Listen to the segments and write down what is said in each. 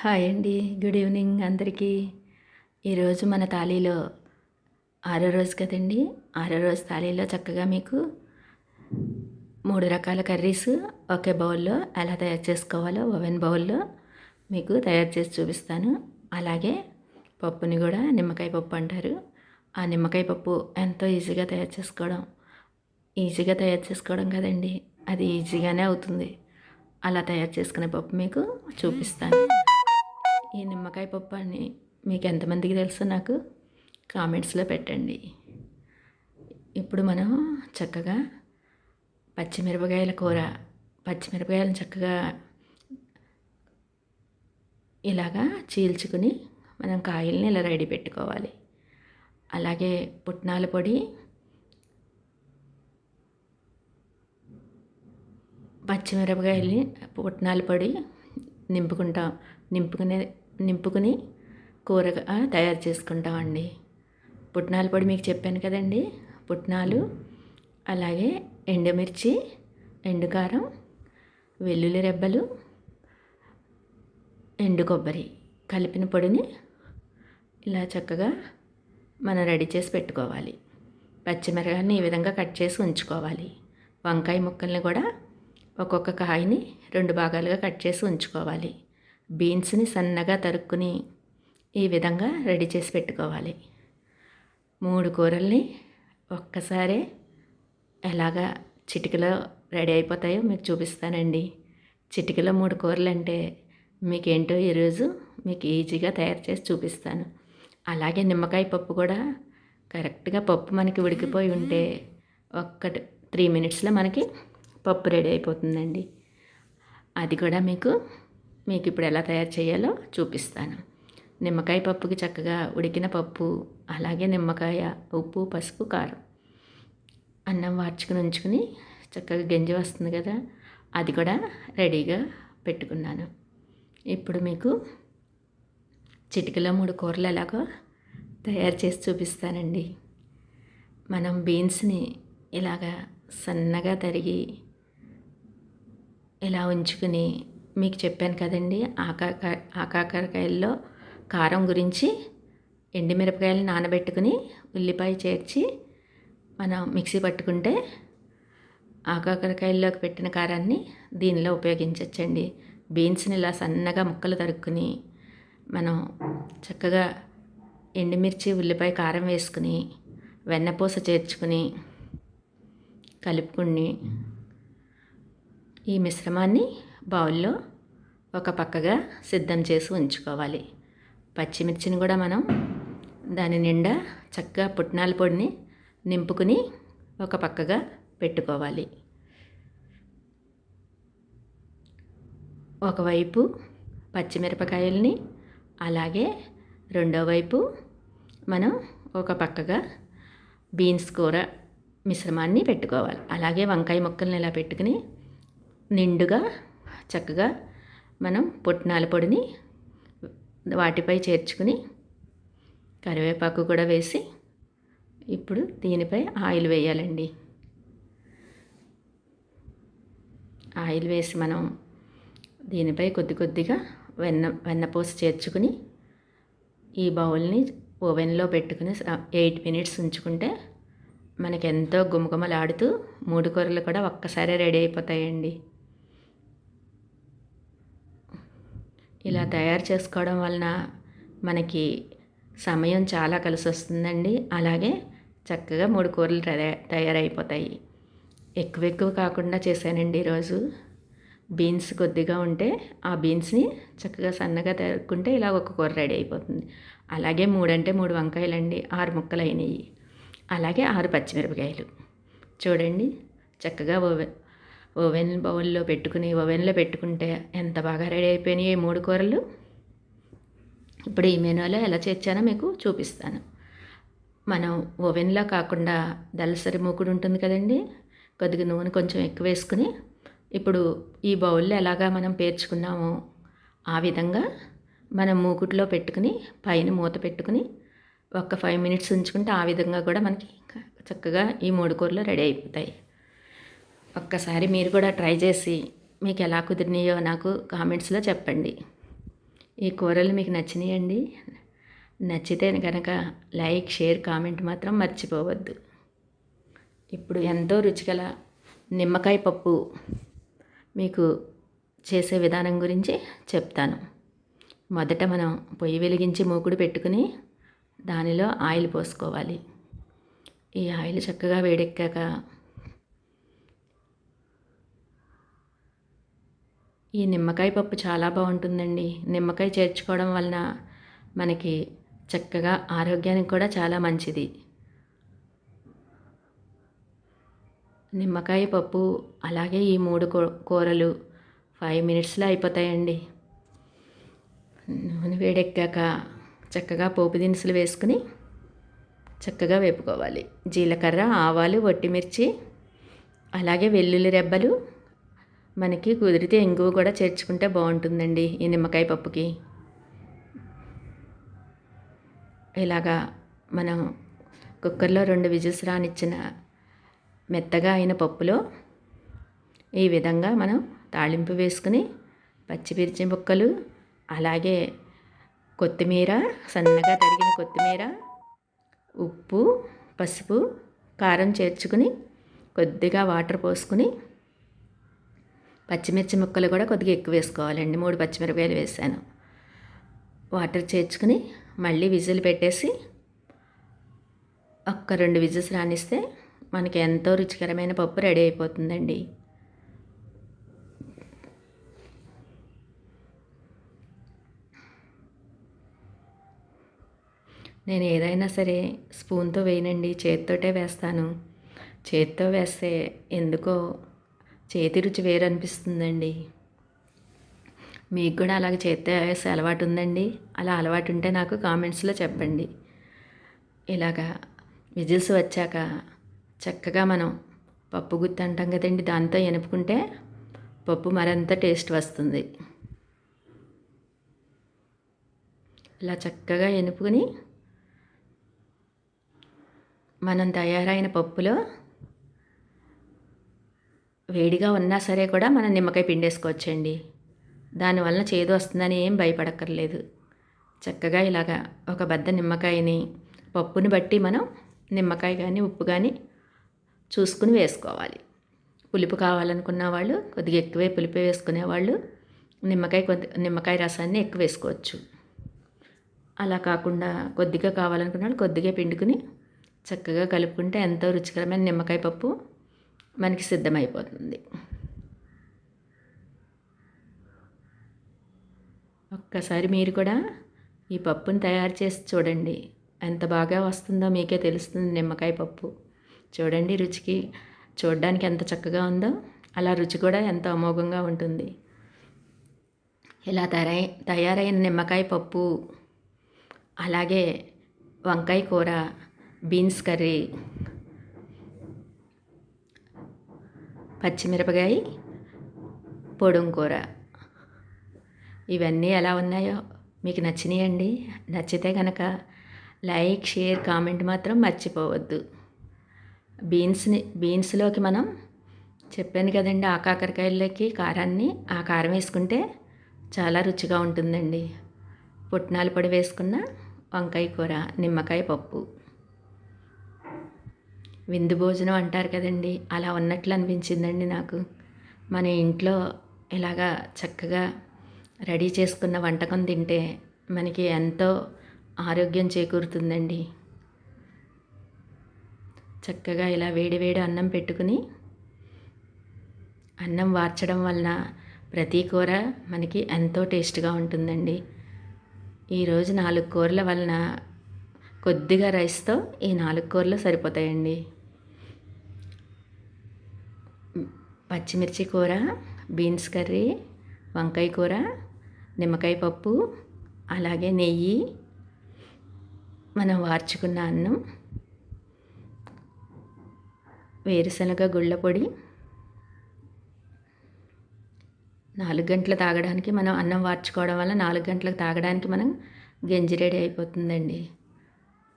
Hi అండి. Good evening అందరికీ. ఈరోజు మన తాళీలో ఆరో రోజు కదండి. ఆరో రోజు తాళీలో చక్కగా మీకు మూడు రకాల కర్రీస్ ఒకే బౌల్లో ఎలా తయారు చేసుకోవాలో ఓవెన్ బౌల్లో మీకు తయారు చేసి చూపిస్తాను. అలాగే పప్పుని కూడా నిమ్మకాయ పప్పు అంటారు. ఆ నిమ్మకాయ పప్పు ఎంతో ఈజీగా తయారు చేసుకోవడం. ఈజీగా తయారు చేసుకోవడం కదండి. అది ఈజీగానే అవుతుంది. అలా తయారు చేసుకునే పప్పు మీకు చూపిస్తాను. ఈ నిమ్మకాయ పప్పు అని మీకు ఎంతమందికి తెలుసు నాకు కామెంట్స్లో పెట్టండి. ఇప్పుడు మనం చక్కగా పచ్చిమిరపకాయల కూర పచ్చిమిరపకాయలను చక్కగా ఇలాగా చీల్చుకుని మనం కాయల్ని ఇలా రెడీ పెట్టుకోవాలి. అలాగే పుట్నాల పొడి పచ్చిమిరపకాయల్ని పుట్నాల పొడి నింపుకుంటాం. నింపుకునే నింపుకుని కూరగా తయారు చేసుకుంటామండి. పుట్నాల పొడి మీకు చెప్పాను కదండి. పుట్నాలు అలాగే ఎండుమిర్చి ఎండుకారం వెల్లుల్లి రెబ్బలు ఎండు కొబ్బరి కలిపిన పొడిని ఇలా చక్కగా మనం రెడీ చేసి పెట్టుకోవాలి. పచ్చిమిరకాయని ఈ విధంగా కట్ చేసి ఉంచుకోవాలి. వంకాయ ముక్కల్ని కూడా ఒక్కొక్క కాయని రెండు భాగాలుగా కట్ చేసి ఉంచుకోవాలి. బీన్స్ని సన్నగా తరుక్కుని ఈ విధంగా రెడీ చేసి పెట్టుకోవాలి. మూడు కూరల్ని ఒక్కసారే ఎలాగా చిటికలో రెడీ అయిపోతాయో మీకు చూపిస్తానండి. చిటికలో మూడు కూరలు అంటే మీకేంటో ఈరోజు మీకు ఈజీగా తయారు చేసి చూపిస్తాను. అలాగే నిమ్మకాయ పప్పు కూడా కరెక్ట్గా పప్పు మనకి ఉడికిపోయి ఉంటే ఒక్కటి త్రీ మినిట్స్లో మనకి పప్పు రెడీ అయిపోతుందండి. అది కూడా మీకు మీకు ఇప్పుడు ఎలా తయారు చేయాలో చూపిస్తాను. నిమ్మకాయ పప్పుకి చక్కగా ఉడికిన పప్పు అలాగే నిమ్మకాయ ఉప్పు పసుపు కారం. అన్నం వార్చుకుని ఉంచుకుని చక్కగా గంజి వస్తుంది కదా అది కూడా రెడీగా పెట్టుకున్నాను. ఇప్పుడు మీకు చిటికలో మూడు కూరలు ఎలాగో తయారు చేసి చూపిస్తానండి. మనం బీన్స్ని ఇలాగా సన్నగా తరిగి ఇలా ఉంచుకుని మీకు చెప్పాను కదండి ఆకాక ఆకాకరకాయల్లో కారం గురించి ఎండిమిరపకాయలు నానబెట్టుకుని ఉల్లిపాయ చేర్చి మనం మిక్సీ పట్టుకుంటే ఆకాకరకాయల్లోకి పెట్టిన కారాన్ని దీనిలో ఉపయోగించవచ్చండి బీన్స్ని ఇలా సన్నగా ముక్కలు తరుక్కుని మనం చక్కగా ఎండుమిర్చి ఉల్లిపాయ కారం వేసుకుని వెన్నపూస చేర్చుకుని కలుపుకుని ఈ మిశ్రమాన్ని బౌల్లో ఒక పక్కగా సిద్ధం చేసి ఉంచుకోవాలి. పచ్చిమిర్చిని కూడా మనం దాని నిండా చక్కగా పుట్నాల పొడిని నింపుకుని ఒక పక్కగా పెట్టుకోవాలి. ఒకవైపు పచ్చిమిరపకాయల్ని అలాగే రెండో వైపు మనం ఒక పక్కగా బీన్స్ కూర మిశ్రమాన్ని పెట్టుకోవాలి. అలాగే వంకాయ ముక్కల్ని ఇలా పెట్టుకుని నిండుగా చక్కగా మనం పుట్నాల పొడిని వాటిపై చేర్చుకుని కరివేపాకు కూడా వేసి ఇప్పుడు దీనిపై ఆయిల్ వేయాలండి. ఆయిల్ వేసి మనం దీనిపై కొద్ది కొద్దిగా వెన్న వెన్నపూస చేర్చుకుని ఈ బౌల్ని ఓవెన్లో పెట్టుకుని ఎయిట్ మినిట్స్ ఉంచుకుంటే మనకి ఎంతో గుమగుమలాడుతూ మూడు కూరలు కూడా ఒక్కసారి రెడీ అయిపోతాయండి. ఇలా తయారు చేసుకోవడం వలన మనకి సమయం చాలా కలిసి వస్తుందండి అలాగే చక్కగా మూడు కూరలు తయారైపోతాయి. ఎక్కువ ఎక్కువ కాకుండా చేశానండి ఈరోజు. బీన్స్ కొద్దిగా ఉంటే ఆ బీన్స్ని చక్కగా సన్నగా తరుక్కుంటే ఇలా ఒక కూర రెడీ అయిపోతుంది. అలాగే మూడంటే మూడు వంకాయలండి ఆరు ముక్కలు అయినాయి అలాగే ఆరు పచ్చిమిరపకాయలు. చూడండి చక్కగా ఓవెన్ బౌల్లో పెట్టుకుని ఓవెన్లో పెట్టుకుంటే ఎంత బాగా రెడీ అయిపోయినాయి ఈ మూడు కూరలు? ఇప్పుడు ఈ మెనూలో ఎలా చేర్చానో మీకు చూపిస్తాను. మనం ఓవెన్లో కాకుండా దళసరి మూకుడు ఉంటుంది కదండి కొద్దిగా నూనె కొంచెం ఎక్కువ వేసుకుని ఇప్పుడు ఈ బౌల్లో ఎలాగా మనం పేర్చుకున్నామో ఆ విధంగా మనం మూకుట్లో పెట్టుకుని పైన మూత పెట్టుకుని ఒక ఫైవ్ మినిట్స్ ఉంచుకుంటే ఆ విధంగా కూడా మనకి చక్కగా ఈ మూడు కూరలు రెడీ అయిపోతాయి. ఒక్కసారి మీరు కూడా ట్రై చేసి మీకు ఎలా కుదిరినాయో నాకు కామెంట్స్లో చెప్పండి. ఈ కూరలు మీకు నచ్చినాయండి. నచ్చితే కనుక లైక్ షేర్ కామెంట్ మాత్రం మర్చిపోవద్దు. ఇప్పుడు ఎంతో రుచిగల నిమ్మకాయ పప్పు మీకు చేసే విధానం గురించి చెప్తాను. మొదట మనం పొయ్యి వెలిగించి మూకుడు పెట్టుకుని దానిలో ఆయిల్ పోసుకోవాలి. ఈ ఆయిల్ చక్కగా వేడెక్కాక ఈ నిమ్మకాయ పప్పు చాలా బాగుంటుందండి. నిమ్మకాయ చేర్చుకోవడం వలన మనకి చక్కగా ఆరోగ్యానికి కూడా చాలా మంచిది. నిమ్మకాయ పప్పు అలాగే ఈ మూడు కూరలు ఫైవ్ మినిట్స్లో అయిపోతాయండి. నూనె వేడెక్కాక చక్కగా పోపు దినుసులు వేసుకుని చక్కగా వేపుకోవాలి. జీలకర్ర ఆవాలు వట్టిమిర్చి అలాగే వెల్లుల్లి రెబ్బలు మనకి కుదిరితే ఇంగువ కూడా చేర్చుకుంటే బాగుంటుందండి ఈ నిమ్మకాయ పప్పుకి. ఇలాగా మనం కుక్కర్లో రెండు విజిల్స్ రానిచ్చిన మెత్తగా అయిన పప్పులో ఈ విధంగా మనం తాళింపు వేసుకుని పచ్చిమిర్చి ముక్కలు అలాగే కొత్తిమీర సన్నగా తరిగిన కొత్తిమీర ఉప్పు పసుపు కారం చేర్చుకుని కొద్దిగా వాటర్ పోసుకుని పచ్చిమిర్చి ముక్కలు కూడా కొద్దిగా ఎక్కువ వేసుకోవాలండి. మూడు పచ్చిమిరపకాయలు వేసాను. వాటర్ చేర్చుకుని మళ్ళీ విజిల్ పెట్టేసి ఒక్క రెండు విజిల్స్ రానిస్తే మనకి ఎంతో రుచికరమైన పప్పు రెడీ అయిపోతుందండి. నేను ఏదైనా సరే స్పూన్తో వేయనండి. చేతితోటే వేస్తాను. చేతితో వేస్తే ఎందుకో చేతి రుచి వేరు అనిపిస్తుందండి మీకు కూడా అలాగ చేస్తే అలవాటు ఉందండి అలా అలవాటు ఉంటే నాకు కామెంట్స్లో చెప్పండి. ఇలాగా విజిల్స్ వచ్చాక చక్కగా మనం పప్పు గుత్తి అంటాం కదండి దాంతో ఎనుపుకుంటే పప్పు మరింత టేస్ట్ వస్తుంది. ఇలా చక్కగా ఎనుపుకుని మనం తయారైన పప్పులో వేడిగా ఉన్నా సరే కూడా మనం నిమ్మకాయ పిండేసుకోవచ్చండి. దానివల్ల చేదు వస్తుందని ఏం భయపడక్కర్లేదు. చక్కగా ఇలాగా ఒక బద్ద నిమ్మకాయని పప్పుని బట్టి మనం నిమ్మకాయ కానీ ఉప్పు కానీ చూసుకుని వేసుకోవాలి. పులుపు కావాలనుకున్న వాళ్ళు కొద్దిగా ఎక్కువే పులుపు వేసుకునేవాళ్ళు నిమ్మకాయ కొద్ది నిమ్మకాయ రసాన్ని ఎక్కువ వేసుకోవచ్చు. అలా కాకుండా కొద్దిగా కావాలనుకున్న వాళ్ళు కొద్దిగా పిండుకుని చక్కగా కలుపుకుంటే ఎంతో రుచికరమైన నిమ్మకాయ పప్పు మనకి సిద్ధమైపోతుంది. ఒక్కసారి మీరు కూడా ఈ పప్పుని తయారు చేసి చూడండి. ఎంత బాగా వస్తుందో మీకే తెలుస్తుంది నిమ్మకాయ పప్పు. చూడండి రుచికి చూడడానికి ఎంత చక్కగా ఉందో అలా రుచి కూడా ఎంతో అమోఘంగా ఉంటుంది. ఇలా తయారై తయారైన నిమ్మకాయ పప్పు అలాగే వంకాయ కూర బీన్స్ కర్రీ పచ్చిమిరపకాయ పొడుం కూర ఇవన్నీ ఎలా ఉన్నాయో మీకు నచ్చినాయండి. నచ్చితే కనుక లైక్ షేర్ కామెంట్ మాత్రం మర్చిపోవద్దు. బీన్స్ని బీన్స్లోకి మనం చెప్పాను కదండి ఆ కాకరకాయల్లోకి కారాన్ని. ఆ కారం వేసుకుంటే చాలా రుచిగా ఉంటుందండి. పుట్నాల పొడి వేసుకున్న వంకాయ కూర నిమ్మకాయ పప్పు. విందు భోజనం అంటారు కదండి. అలా ఉన్నట్లు అనిపించిందండి నాకు. మన ఇంట్లో ఇలాగా చక్కగా రెడీ చేసుకున్న వంటకం తింటే మనకి ఎంతో ఆరోగ్యం చేకూరుతుందండి. చక్కగా ఇలా వేడి వేడి అన్నం పెట్టుకుని అన్నం వార్చడం వలన ప్రతి కూర మనకి ఎంతో టేస్ట్గా ఉంటుందండి. ఈరోజు నాలుగు కూరల వలన కొద్దిగా రైస్తో ఈ నాలుగు కూరలు సరిపోతాయండి. పచ్చిమిర్చి కూర బీన్స్ కర్రీ వంకాయ కూర నిమ్మకాయ పప్పు అలాగే నెయ్యి. మనం వార్చుకున్న అన్నం వేరుశనగ గుళ్ళ పొడి. నాలుగు గంటలు తాగడానికి మనం అన్నం వార్చుకోవడం వల్ల నాలుగు గంటలకు తాగడానికి మనం గంజి రెడీ అయిపోతుందండి.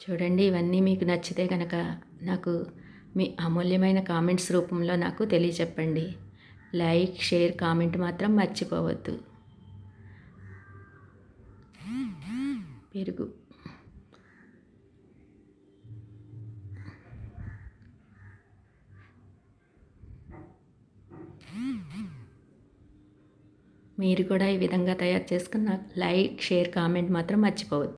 చూడండి ఇవన్నీ మీకు నచ్చితే కనుక నాకు మీ అమూల్యమైన కామెంట్స్ రూపంలో నాకు తెలియచెప్పండి. లైక్ షేర్ కామెంట్ మాత్రం మర్చిపోవద్దు. పెరుగు. మీరు కూడా ఈ విధంగా తయారు చేసుకున్న లైక్ షేర్ కామెంట్ మాత్రం మర్చిపోవద్దు.